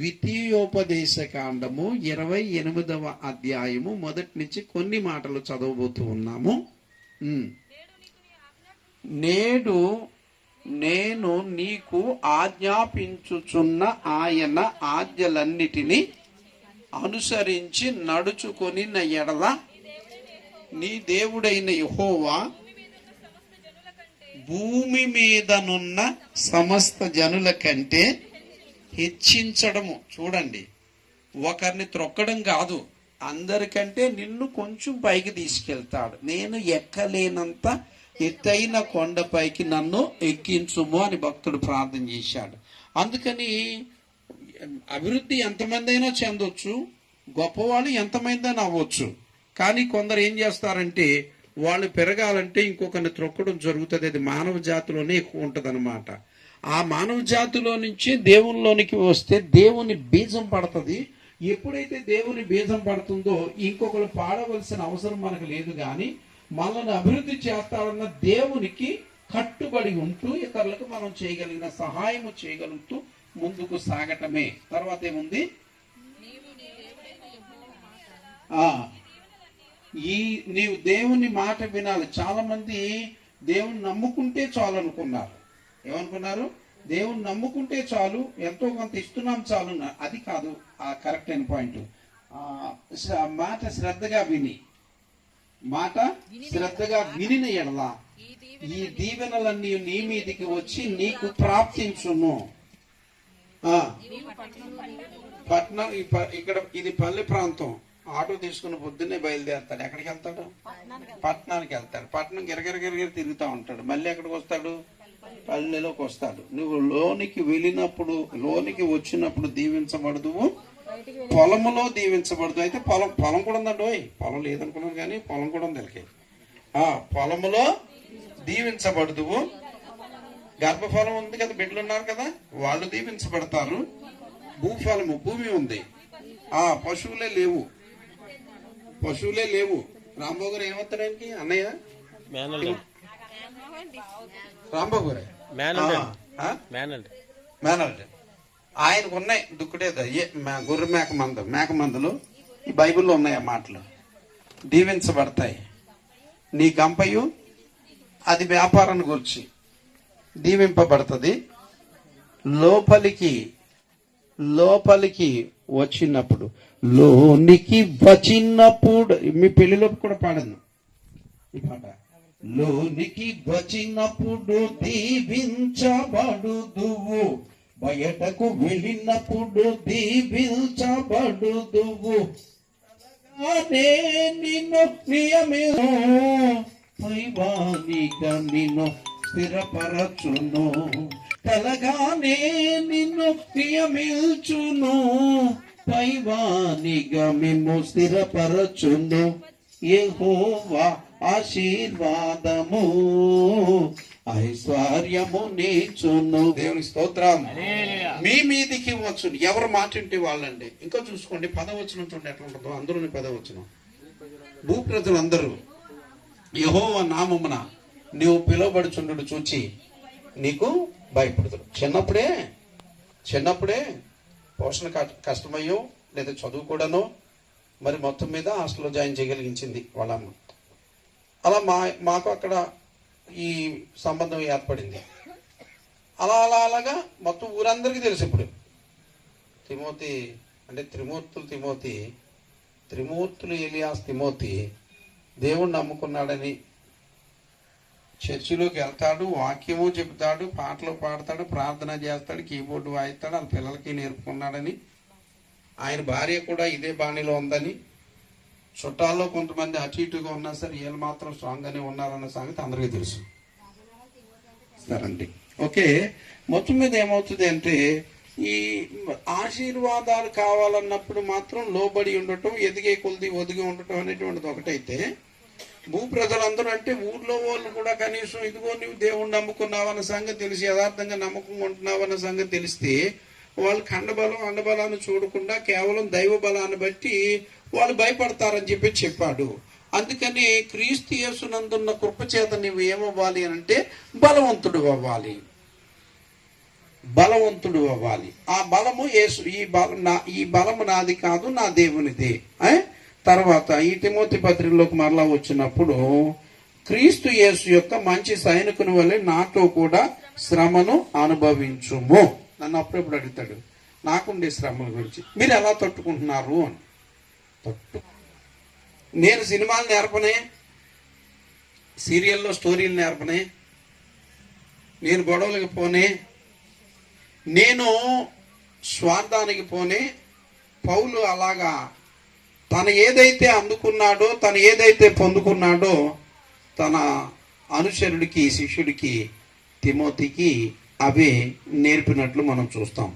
ద్వితీయోపదేశ కాండము ఇరవై ఎనిమిదవ అధ్యాయము మొదటి నుంచి కొన్ని మాటలు చదవబోతూ ఉన్నాము. నేడు నేను నీకు ఆజ్ఞాపించుచున్న ఆయన ఆజ్ఞలన్నిటినీ అనుసరించి నడుచుకొని ఎడల నీ దేవుడైన యహోవా భూమి మీదనున్న సమస్త జనుల కంటే హెచ్చించడము. చూడండి. ఒకరిని త్రొక్కడం కాదు. అందరికంటే నిన్ను కొంచెం పైకి తీసుకెళ్తాడు. నేను ఎక్కలేనంత ఎత్తైన కొండపైకి నన్ను ఎక్కించుము అని భక్తుడు ప్రార్థన చేశాడు. అందుకని అభివృద్ధి ఎంతమంది అయినా చెందొచ్చు గొప్పవాళ్ళు ఎంతమంది అవ్వచ్చు. కానీ కొందరు ఏం చేస్తారంటే వాళ్ళు పెరగాలంటే ఇంకొకరిని త్రొక్కడం జరుగుతుంది. అది మానవ జాతిలోనే ఎక్కువ ఉంటుంది ఆ మానవ జాతిలో నుంచి దేవునిలోనికి వస్తే దేవుని బీజం పడుతుంది. ఎప్పుడైతే దేవుని బీజం పడుతుందో ఇంకొకరు పాడవలసిన అవసరం మనకు లేదు కానీ మనల్ని అభివృద్ధి చేస్తాడన్న దేవునికి కట్టుబడి ఉంటూ ఇతరులకు మనం చేయగలిగిన సహాయము చేయగలుగుతూ ముందుకు సాగటమే. తర్వాత ఏముంది? ఈ నీవు దేవుని మాట వినాలి. చాలా మంది దేవుని నమ్ముకుంటే చాలు అనుకున్నారు ఏమనుకున్నారు? దేవుని నమ్ముకుంటే చాలు ఎంతో కొంత ఇస్తున్నాం చాలు. అది కాదు ఆ కరెక్ట్ అయిన పాయింట్ మాట శ్రద్ధగా విని. మాట శ్రద్ధగా వినిన ఎడల. ఈ దీవెనలన్నీ నీ మీదికి వచ్చి నీకు ప్రాప్తించును. ఆ. పట్నం ఇక్కడ ఇది పల్లె ప్రాంతం. ఆటో తీసుకుని పొద్దున్నే బయలుదేరుతాడు. ఎక్కడికి వెళ్తాడు? పట్టణానికి వెళ్తాడు. పట్టణం గిరగిర గిరగిర తిరుగుతూ ఉంటాడు. మళ్ళీ ఎక్కడికి వస్తాడు? పల్లెలోకి వస్తాడు. నువ్వు లోనికి వెళ్ళినప్పుడు లోనికి వచ్చినప్పుడు దీవించబడదువు పొలములో దీవించబడదు. అయితే పొలం పొలం కూడా ఉందండి ఓయ్. పొలం లేదనుకున్నాను కానీ పొలం కూడా ఉంది వీళ్ళకి. ఆ పొలములో దీవించబడదువు గర్భఫలం ఉంది కదా బిడ్డలు ఉన్నారు కదా వాళ్ళు దీవించబడతారు. భూఫలము భూమి ఉంది. ఆ పశువులే లేవు. పశువులే లేవు. రాంబాబు గారు ఏమవుతాడానికి అన్నయ్య? రాంబాబు గారే మేనల్డ్ ఆయనకు ఉన్నాయి దుక్కుడేద మే- గొర్రె మేక మంద మేక మందలు. ఈ బైబిల్లో ఉన్నాయి ఆ మాటలు. దీవించబడతాయి. నీ గంపయు అది వ్యాపారాన్ని గురించి దీవింపబడుతుంది. లోపలికి లోపలికి వచ్చినప్పుడు లోనికి వచ్చినప్పుడు మీ పెళ్ళిలో కూడా పాడను ఈ పాట. లోనికి వచ్చినప్పుడు దీవించబడుదువు. బయటకు వెళ్ళినప్పుడు దీవించబడుదువు. అలానే నిన్ను నియమిను పైవానిగా నిన్ను స్థిరపరచును. కలగానే నిన్ను ప్రియమిల్చును పైవానిగా మేము స్థిరపరచును. హోవా ఆశీర్వాదము ఐశ్వర్యము నీచును. దేవుని స్తోత్రం. మీ మీదికి వచ్చును. ఎవరు మాట వింటే వాళ్ళండి. ఇంకా చూసుకోండి పదవచనం చూడండి ఎట్లా ఉంటుందో. అందులోని పదవచనం. భూ ప్రజలందరూ యహోవ నామమున నీవు పిలువబడుచుండు చూచి నీకు భయపడతాడు చిన్నప్పుడే చిన్నప్పుడే పోషణ కష్టమయ్యో లేదా చదువుకోవడానో మరి మొత్తం మీద హాస్టల్లో జాయిన్ చేయగలిగించింది వాళ్ళ అమ్మ అలా మా మాకు అక్కడ ఈ సంబంధం ఏర్పడింది. అలా అలా అలాగా మొత్తం ఊరందరికీ తెలుసు ఇప్పుడు. తిమోతి అంటే త్రిమూర్తులు తిమోతి త్రిమూర్తులు ఎలియాస్ తిమోతి దేవుణ్ణి నమ్ముకున్నాడని చర్చిలోకి వెళ్తాడు వాక్యము చెబుతాడు పాటలు పాడతాడు ప్రార్థన చేస్తాడు కీబోర్డు వాయిస్తాడు వాళ్ళ పిల్లలకి నేర్పుకున్నాడని. ఆయన భార్య కూడా ఇదే బాణిలో ఉందని చుట్టాల్లో కొంతమంది అటు ఇటుగా ఉన్నా సరే వీళ్ళు మాత్రం స్ట్రాంగ్ గానే ఉన్నారన్న సంగతి అందరికీ తెలుసు. సరండి. ఓకే మొత్తం మీద ఏమవుతుంది అంటే ఈ ఆశీర్వాదాలు కావాలన్నప్పుడు మాత్రం లోబడి ఉండటం ఎదిగే కొలిది ఒదిగి ఉండటం అనేటువంటిది ఒకటైతే భూ ప్రజలందరూ అంటే ఊర్లో వాళ్ళు కూడా కనీసం ఇదిగో నువ్వు దేవుణ్ణి నమ్ముకున్నావన్న సంగతి తెలిసి యథార్థంగా నమ్మకం ఉంటున్నావన్న సంగతి తెలిస్తే వాళ్ళు ఖండబలం అండబలాన్ని చూడకుండా కేవలం దైవ బలాన్ని బట్టి వాళ్ళు భయపడతారని చెప్పి చెప్పాడు. అందుకని క్రీస్తు యేసునందున్న కృపచేత నువ్వు ఏమవ్వాలి అని అంటే బలవంతుడు అవ్వాలి. బలవంతుడు అవ్వాలి. ఆ బలము యేసు ఈ బల నా ఈ బలము నాది కాదు నా దేవునిదే. తర్వాత ఈ తిమోతి పత్రికలోకి మరలా వచ్చినప్పుడు క్రీస్తు యేసు యొక్క మంచి సైనికుని వల్లే నాతో కూడా శ్రమను అనుభవించుము. నన్ను అప్పుడప్పుడు అడుగుతాడు? నాకుండే శ్రమల గురించి. మీరు ఎలా తట్టుకుంటున్నారు అని. నేను సినిమాలు నేర్పనే సీరియల్లో స్టోరీలు నేర్పనే నేను గొడవలకి పోనే నేను స్వార్థానికి పోనే పౌలు అలాగా తను ఏదైతే అందుకున్నాడో తను ఏదైతే పొందుకున్నాడో తన అనుచరుడికి శిష్యుడికి తిమోతికి అవి నేర్పినట్లు మనం చూస్తాం.